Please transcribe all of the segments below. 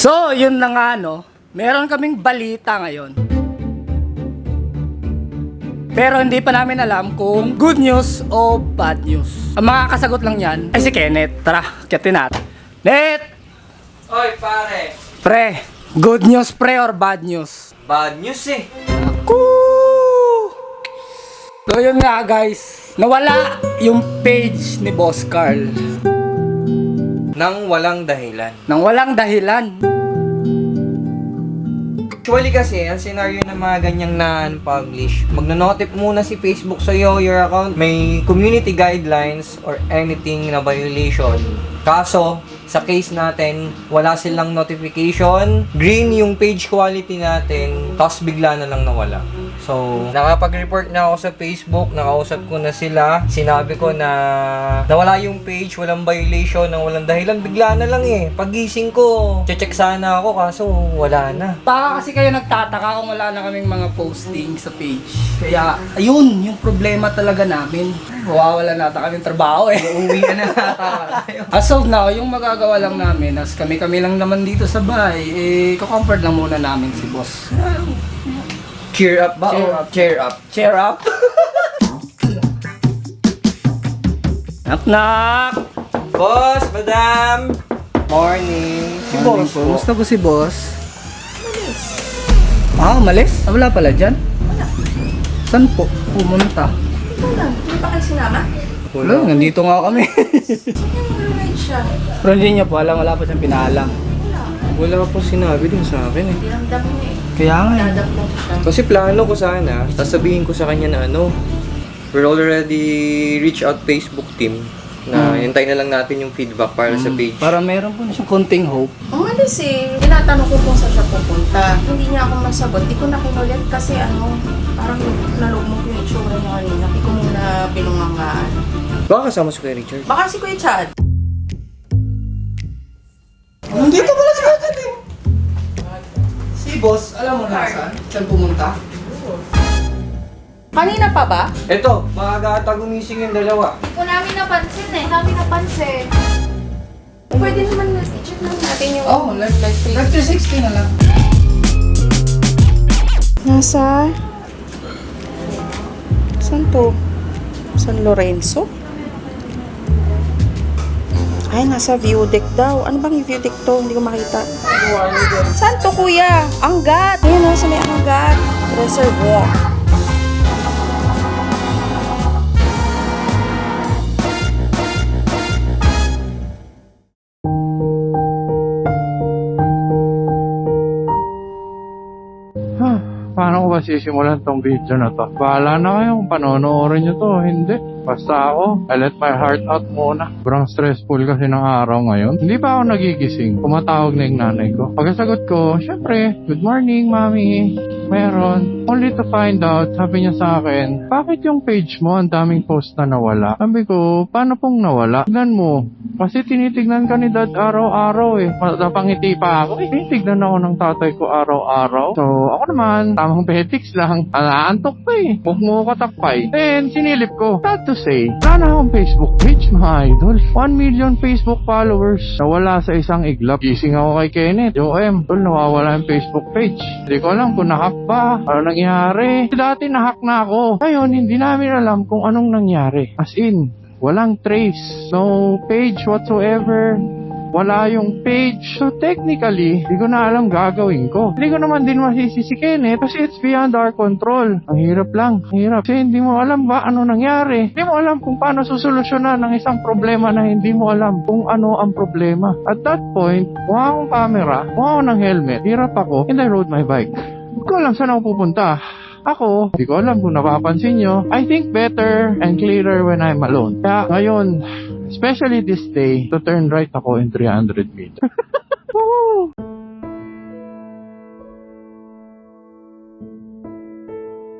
So, yun na nga no. Meron kaming balita ngayon. Pero hindi pa namin alam kung good news o bad news. Ang mga kasagot lang yan ay si Kenneth. Tara, kiyatin natin. Net! Oy, pare. Pre, good news pre or bad news? Bad news eh. Ako! So yun nga guys, nawala yung page ni Boss Carl. Nang walang dahilan. Nang walang dahilan. Actually kasi, ang scenario ng mga ganyang na-unpublish, magno-notif muna si Facebook sa'yo, your account, may community guidelines or anything na violation. Kaso, sa case natin, wala silang notification, green yung page quality natin, tapos bigla na lang nawala. So, nakapag-report na ako sa Facebook, nakausap ko na sila, sinabi ko na nawala yung page, walang violation, nang walang dahilan, bigla na lang eh. Pagising ko, check sana ako, kaso wala na. Baka kasi kayo nagtataka kung wala na kaming mga posting sa page. Kaya, ayun, yung problema talaga namin. Mawawala nata kaming trabaho eh. Uuwi na tayo. As of now, yung magagawa lang namin, as kami-kami lang naman dito sa bahay, eh, kukomfort lang muna namin si boss. Cheer up ba? Cheer up. Cheer up. Cheer up! knock knock! Boss, madam! Morning! Si boss po. Kumusta po si boss? Ah, umalis? Ah, wala pala dyan? Wala. Saan po pumunta? Wala. Hindi pa kayo sinama? Wala, nandito nga kami. Yung siya. Pero hindi niya po alam, wala pa siyang pinaalam. Wala. Wala po sinabi din sa akin eh. Diramdam niya eh. Kaya nga eh. Dadap mo siya. Kasi plano ko sana, sasabihin ko sa kanya na ano, we're already reach out Facebook team na Hmm. hintay na lang natin yung feedback para sa page. Para meron po na siyang konting hope. Umalis eh. Tinatanong ko kung saan siya pupunta. Hindi niya ako masagot. Di ko na kinulit kasi ano, parang nalog mo yung itsura niya kanina. Di ko muna pinungangaan. Baka kasama si Kuya Richard. Baka si Kuya Chad. Nandito pala si Kuya eh. Boss, alam mo na saan? Saan pumunta? Kanina pa ba? Eto, maaga ata gumising yung dalawa. Hindi ko namin napansin eh. Namin napansin. Pwede naman i-check lang natin yung Oh, like, like, like 360 na lang. Nasa... Saan to? San Lorenzo? Ay, nasa view deck daw. Ano bang view deck to? Hindi ko makita. Saan to, kuya? Anggat! Ayun, nasa may anggat. Reservoir. Paano ko ba sisimulan tong video na to? Bahala na kayo kung panonoorin nyo to o hindi. Basta ako, I let my heart out muna. Sobrang stressful kasi ng araw ngayon. Hindi pa ako nagigising. Tumatawag na yung nanay ko. Pagkasagot ko, syempre, good morning, mami. Meron. Only to find out, sabi niya sa akin, bakit yung page mo, ang daming post na nawala? Sabi ko, paano pong nawala? Tignan mo. Kasi tinitignan ka ni dad araw-araw eh. Napangiti pa ako eh. Tinitignan ako ng tatay ko araw-araw. So, ako naman, tamang petics lang. Anaantok pa eh. Huwag mo ko takpay. Then, sinilip ko. Sad to say, wala na akong Facebook page, mga idol. 1 million Facebook followers. Nawala sa isang iglap. Gising ako kay Kenneth. Yo, M, tol, nawawala yung Facebook page. Hindi ko alam kung nahack ba. Ano nangyari? Dati nahack na ako. Ngayon, hindi namin alam kung anong nangyari. As in, walang trace. No page whatsoever. Wala yung page. So technically, hindi ko na alam gagawin ko. Hindi ko naman din masisi si Kenneth kasi it's beyond our control. Ang hirap lang. Ang hirap. Kasi hindi mo alam ba ano nangyari. Hindi mo alam kung paano susolusyonan ng isang problema na hindi mo alam kung ano ang problema. At that point, kung akong camera, kung ako ng helmet, hirap ako, and I rode my bike. Hindi ko alam saan ako pupunta. Ako, hindi ko alam kung napapansin nyo. I think better and clearer when I'm alone. Kaya ngayon, especially this day, to turn right ako in 300 meters. Woo!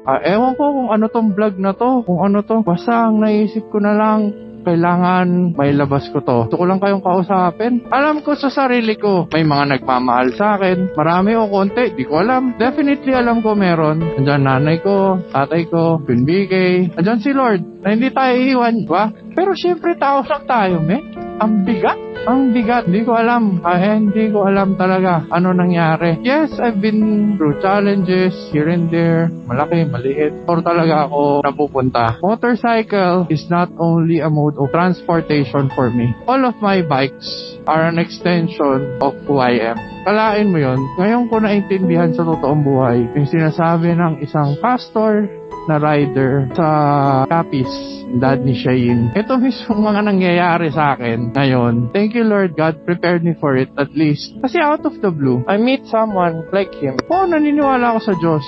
Ah, ewan ko kung ano tong vlog na to, kung ano to. Basta ang naisip ko na lang, kailangan may labas ko to. Gusto ko lang kayong kausapin. Alam ko sa sarili ko, may mga nagmamahal sa akin. Marami o konti, di ko alam. Definitely alam ko meron. Andyan nanay ko, tatay ko, Queen BK. Andyan si Lord, na hindi tayo iiwan, ba? Pero syempre, tao lang tayo, men. Ang bigat. Ang bigat. Hindi ko alam. Ah, hindi ko alam talaga ano nangyari. Yes, I've been through challenges here and there. Malaki, maliit. Or talaga ako napupunta. Motorcycle is not only a mode of transportation for me. All of my bikes are an extension of who I am. Kalain mo yon. Ngayon ko naintindihan sa totoong buhay yung sinasabi ng isang pastor na rider sa Capiz, dad ni Shayin. Ito mismo mga nangyayari sa akin ngayon. Thank you Lord God, prepared me for it at least. Kasi out of the blue, I meet someone like him. Oo, naniniwala ako sa Diyos.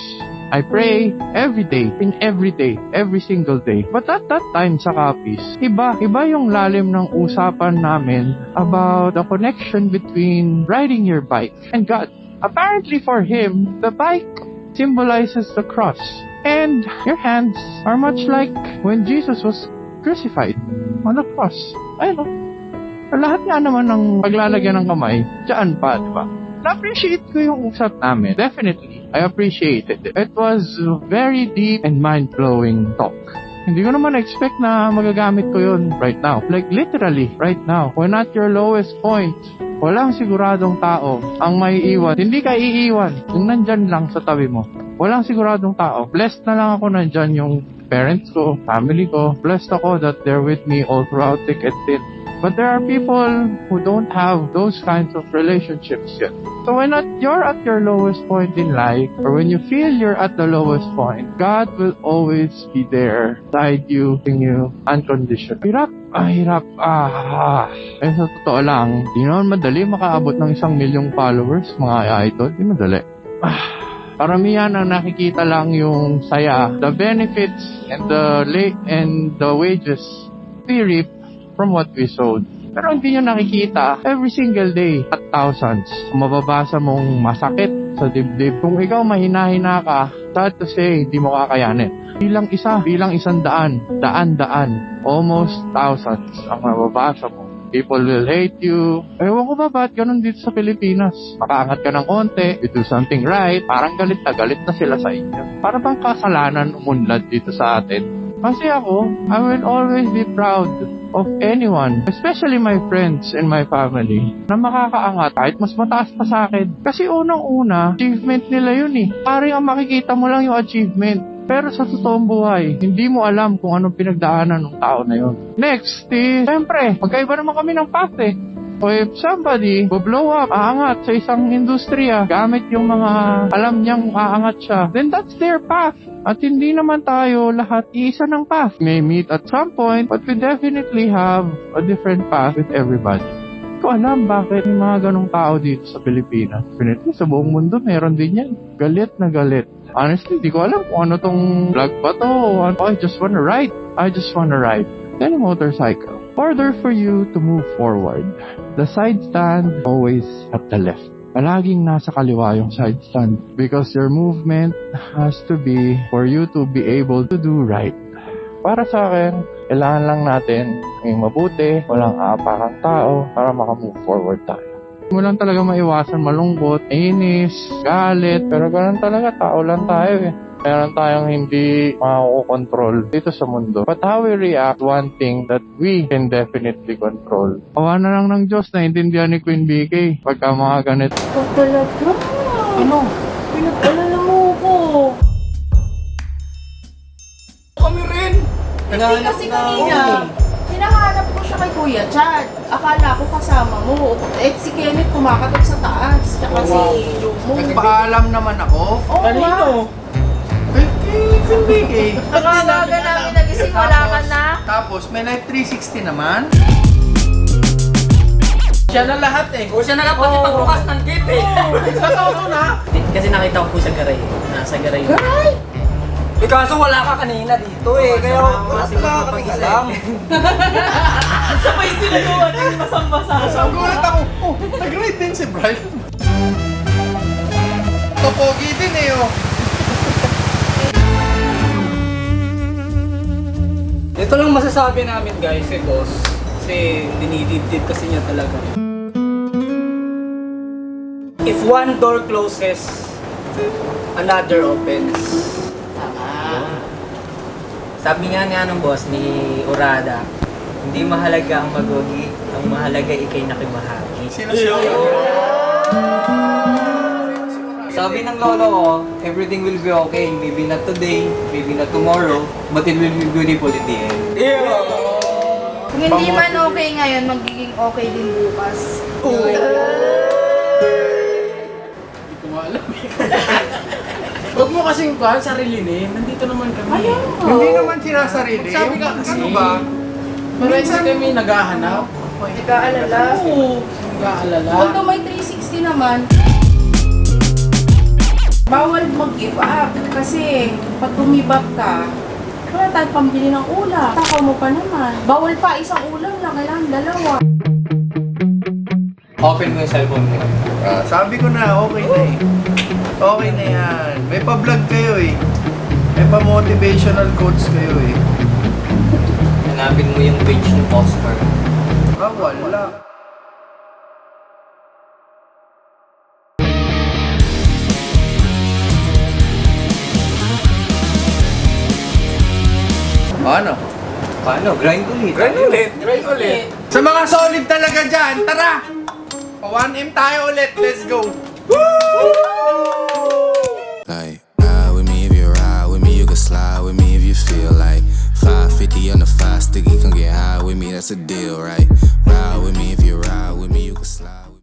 I pray every day, in every day, every single day. But at that time sa Capiz, iba, iba yung lalim ng usapan namin about the connection between riding your bike and God. Apparently for him, the bike symbolizes the cross. And your hands are much like when Jesus was crucified on the cross. Ayun o. Lahat nga naman ng paglalagyan ng kamay, dyan pa, di ba? Na-appreciate ko yung usap namin. Definitely. I appreciated it. It was very deep and mind-blowing talk. Hindi ko naman expect na magagamit ko yun right now. Like literally, right now. When at your lowest point, walang siguradong tao ang may iwan. Hindi ka iiwan. Yung nandyan lang sa tabi mo. Walang siguradong tao. Blessed na lang ako nandyan yung parents ko, family ko. Blessed ako that they're with me all throughout thick and thin. But there are people who don't have those kinds of relationships yet. So when at, you're at your lowest point in life, or when you feel you're at the lowest point, God will always be there, beside you, in you, unconditional. Hirap, ah, hirap, ah, eh sa totoo lang, di naman madali makaabot ng isang milyong followers, mga idol, di madali. Ah, Karamihan ang nakikita lang yung saya, the benefits and the late and the wages we reap from what we sowed. Pero hindi nyo nakikita every single day at thousands. Mababasa mong masakit sa dibdib. Kung ikaw mahina-hina ka, sad to say, hindi mo kakayanin. Bilang isa, bilang isang daan, daan-daan, almost thousands ang mababasa mo. People will hate you. Ewan ko ba ba't ganun dito sa Pilipinas? Makaangat ka ng konti, you do something right, parang galit na galit na sila sa inyo. Para bang kasalanan umunlad dito sa atin? Kasi ako, I will always be proud of anyone, especially my friends and my family, na makakaangat kahit mas mataas pa sa akin. Kasi unang-una, achievement nila yun eh. Parang ang makikita mo lang yung achievement. Pero sa totoong buhay, hindi mo alam kung anong pinagdaanan ng tao na yun. Next is, siyempre, magkaiba naman kami ng path eh. O if somebody will blow up, aangat sa isang industriya gamit yung mga alam niyang aangat siya, then that's their path. At hindi naman tayo lahat iisa ng path. May meet at some point, but we definitely have a different path with everybody. Ko alam bakit may mga ganong tao dito sa Pilipinas. Definitely sa buong mundo meron din yan. Galit na galit. Honestly, di ko alam kung ano tong vlog ba to. ano. I just wanna ride. I just wanna ride. Then motorcycle. Order for you to move forward. The side stand always at the left. Palaging nasa kaliwa yung side stand because your movement has to be for you to be able to do right. Para sa akin, kailangan lang natin maging mabuti, walang aapakang tao para makamove forward tayo. Mo lang talaga maiwasan malungkot, inis, galit, pero ganun talaga, tao lang tayo eh. Meron tayong hindi makukontrol dito sa mundo. But how we react, one thing that we can definitely control. Awa na lang ng Diyos, naintindihan ni Queen BK pagka mga ganito. Ikaw talaga. Ano? Pinag-alala Hindi kasi kanina, hinahanap ko siya kay Kuya Chad. Akala ko kasama mo. Eh, si Kenneth kumakatok sa taas. Tsaka si Lumo. Nagpaalam naman ako. Oo nga. Eh, eh, Queen BK. Nakakaga namin nagising, wala ka na. Tapos, may live 360 naman. Siya na lahat eh. O siya na lang pati pagbukas ng gate eh. Sa totoo na. Kasi nakita ko po sa garay. Nasa garay. Eh, kaso wala ka kanina dito eh. Kaya wala talaga kami alam. Sabay sila dumating basang-basa. Ang gulat ako, oh, nag-ride din si Brian. Topogi din eh, oh. Ito lang masasabi namin guys, eh boss. Kasi dinididid kasi niya talaga. If one door closes, another opens. Sabi nga nga ng boss ni Urada, hindi mahalaga ang magogi, ang mahalaga ikay nakimahagi. Sabi ng lolo ko, everything will be okay. Maybe not today, maybe not tomorrow, but it will be beautiful in the end. Kung hindi man okay ngayon, magiging okay din bukas. Huwag mo kasing kuhan, sarilinin. Nandito naman kami. Hindi naman sinasarili. Sabi ka kasi, Ano ba? Parehas kami naghahanap. Nag-aalala. Oo, nag-aalala. Although may 360 naman, bawal mag-give up. Kasi pag tumibak ka, wala tayong pambili ng ulam. Takaw mo pa naman. Bawal pa isang ulam lang, kailangan dalawa. Open mo yung cellphone mo. Ah, sabi ko na, okay na eh. Okay na yan. May pa-vlog kayo eh. May pa-motivational quotes kayo eh. Hanapin mo yung page ni Oscar. Ah, wala. Ano? Paano? Grind ulit. Grind ulit. Grind ulit. Sa mga solid talaga dyan, tara! Pa 1M tayo ulit. Let's go! Like, on the five sticky, come get high with me, that's a deal, right? Ride with me if you ride with me, you can slide.